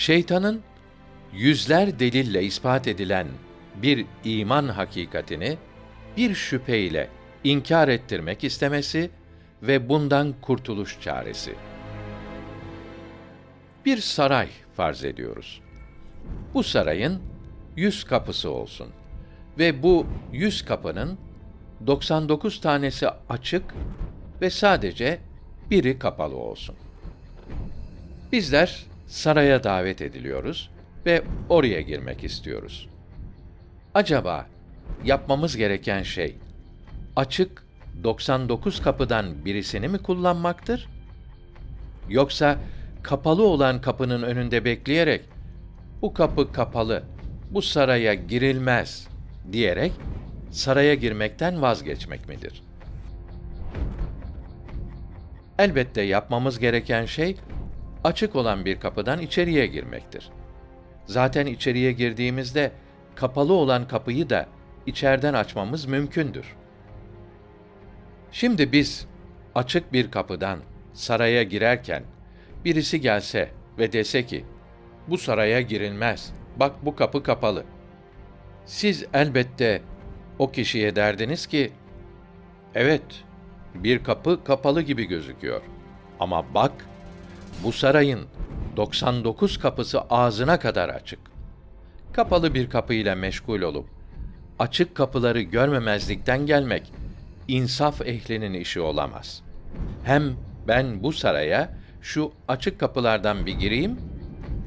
Şeytanın yüzler delille ispat edilen bir iman hakikatini bir şüpheyle inkar ettirmek istemesi ve bundan kurtuluş çaresi. Bir saray farz ediyoruz. Bu sarayın yüz kapısı olsun ve bu yüz kapının 99 tanesi açık ve sadece biri kapalı olsun. Bizler saraya davet ediliyoruz ve oraya girmek istiyoruz. Acaba yapmamız gereken şey açık 99 kapıdan birisini mi kullanmaktır? Yoksa kapalı olan kapının önünde bekleyerek bu kapı kapalı, bu saraya girilmez diyerek saraya girmekten vazgeçmek midir? Elbette yapmamız gereken şey açık olan bir kapıdan içeriye girmektir. Zaten içeriye girdiğimizde kapalı olan kapıyı da içeriden açmamız mümkündür. Şimdi biz açık bir kapıdan saraya girerken birisi gelse ve dese ki bu saraya girilmez. Bak bu kapı kapalı. Siz elbette o kişiye derdiniz ki evet bir kapı kapalı gibi gözüküyor. Ama bak bu sarayın 99 kapısı ağzına kadar açık. Kapalı bir kapıyla meşgul olup açık kapıları görmemezlikten gelmek insaf ehlinin işi olamaz. Hem ben bu saraya şu açık kapılardan bir gireyim,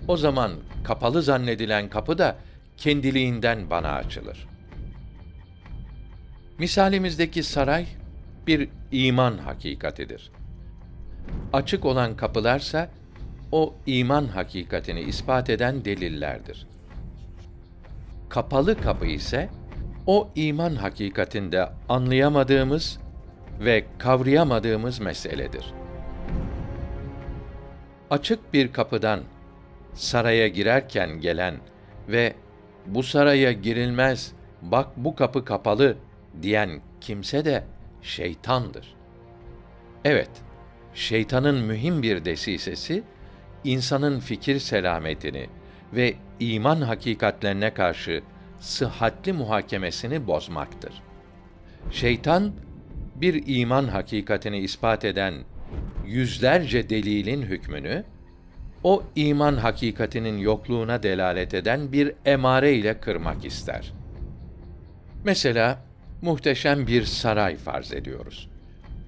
o zaman kapalı zannedilen kapı da kendiliğinden bana açılır. Misalimizdeki saray bir iman hakikatidir. Açık olan kapılarsa o iman hakikatini ispat eden delillerdir. Kapalı kapı ise o iman hakikatinde anlayamadığımız ve kavrayamadığımız meseledir. Açık bir kapıdan saraya girerken gelen ve bu saraya girilmez, bak bu kapı kapalı diyen kimse de şeytandır. Evet, şeytanın mühim bir desisesi, insanın fikir selametini ve iman hakikatlerine karşı sıhhatli muhakemesini bozmaktır. Şeytan, bir iman hakikatini ispat eden yüzlerce delilin hükmünü, o iman hakikatinin yokluğuna delalet eden bir emare ile kırmak ister. Mesela muhteşem bir saray farz ediyoruz.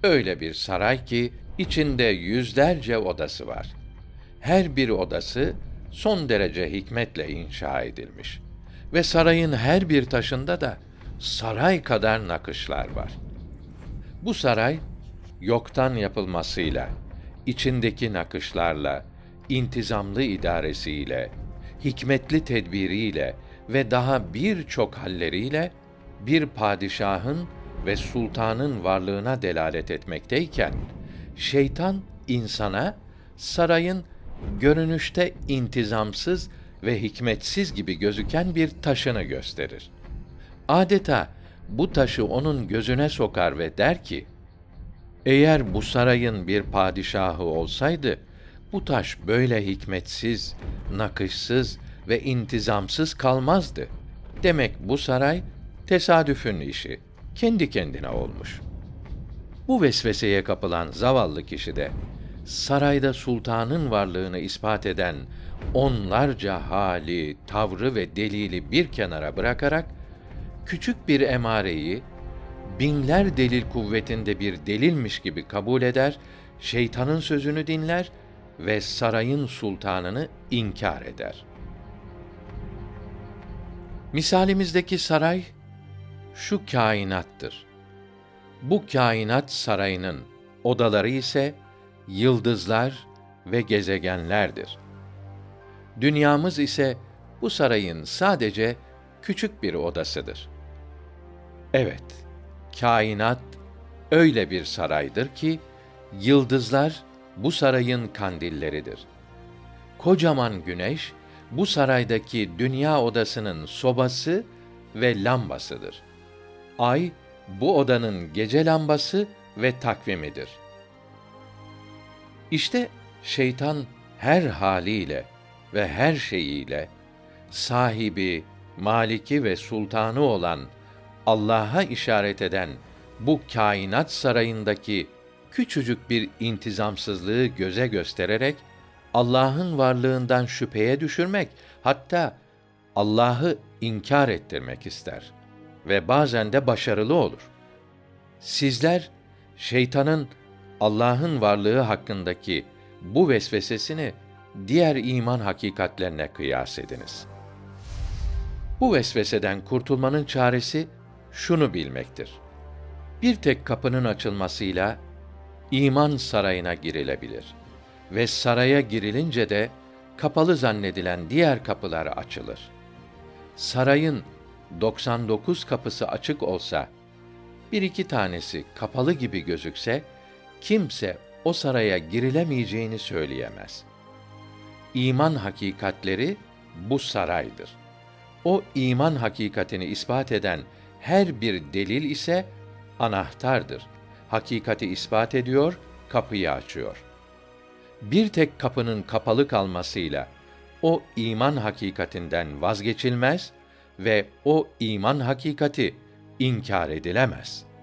Öyle bir saray ki içinde yüzlerce odası var. Her bir odası son derece hikmetle inşa edilmiş ve sarayın her bir taşında da saray kadar nakışlar var. Bu saray yoktan yapılmasıyla, içindeki nakışlarla, intizamlı idaresiyle, hikmetli tedbiriyle ve daha birçok halleriyle bir padişahın ve sultanın varlığına delalet etmekteyken, şeytan insana sarayın görünüşte intizamsız ve hikmetsiz gibi gözüken bir taşını gösterir. Adeta bu taşı onun gözüne sokar ve der ki, eğer bu sarayın bir padişahı olsaydı, bu taş böyle hikmetsiz, nakışsız ve intizamsız kalmazdı. Demek bu saray tesadüfün işi, kendi kendine olmuş. Bu vesveseye kapılan zavallı kişi de sarayda sultanın varlığını ispat eden onlarca hali, tavrı ve delili bir kenara bırakarak küçük bir emareyi binler delil kuvvetinde bir delilmiş gibi kabul eder, şeytanın sözünü dinler ve sarayın sultanını inkar eder. Misalimizdeki saray şu kainattır. Bu kainat sarayının odaları ise yıldızlar ve gezegenlerdir. Dünyamız ise bu sarayın sadece küçük bir odasıdır. Evet, kainat öyle bir saraydır ki yıldızlar bu sarayın kandilleridir. Kocaman güneş bu saraydaki dünya odasının sobası ve lambasıdır. Ay bu odanın gece lambası ve takvimidir. İşte şeytan her haliyle ve her şeyiyle sahibi, maliki ve sultanı olan Allah'a işaret eden bu kainat sarayındaki küçücük bir intizamsızlığı göze göstererek Allah'ın varlığından şüpheye düşürmek, hatta Allah'ı inkar ettirmek ister ve bazen de başarılı olur. Sizler şeytanın Allah'ın varlığı hakkındaki bu vesvesesini diğer iman hakikatlerine kıyas ediniz. Bu vesveseden kurtulmanın çaresi şunu bilmektir. Bir tek kapının açılmasıyla iman sarayına girilebilir ve saraya girilince de kapalı zannedilen diğer kapılar açılır. Sarayın 99 kapısı açık olsa, bir iki tanesi kapalı gibi gözükse, kimse o saraya girilemeyeceğini söyleyemez. İman hakikatleri bu saraydır. O iman hakikatini ispat eden her bir delil ise anahtardır. Hakikati ispat ediyor, kapıyı açıyor. Bir tek kapının kapalı kalmasıyla o iman hakikatinden vazgeçilmez ve o iman hakikati inkar edilemez.''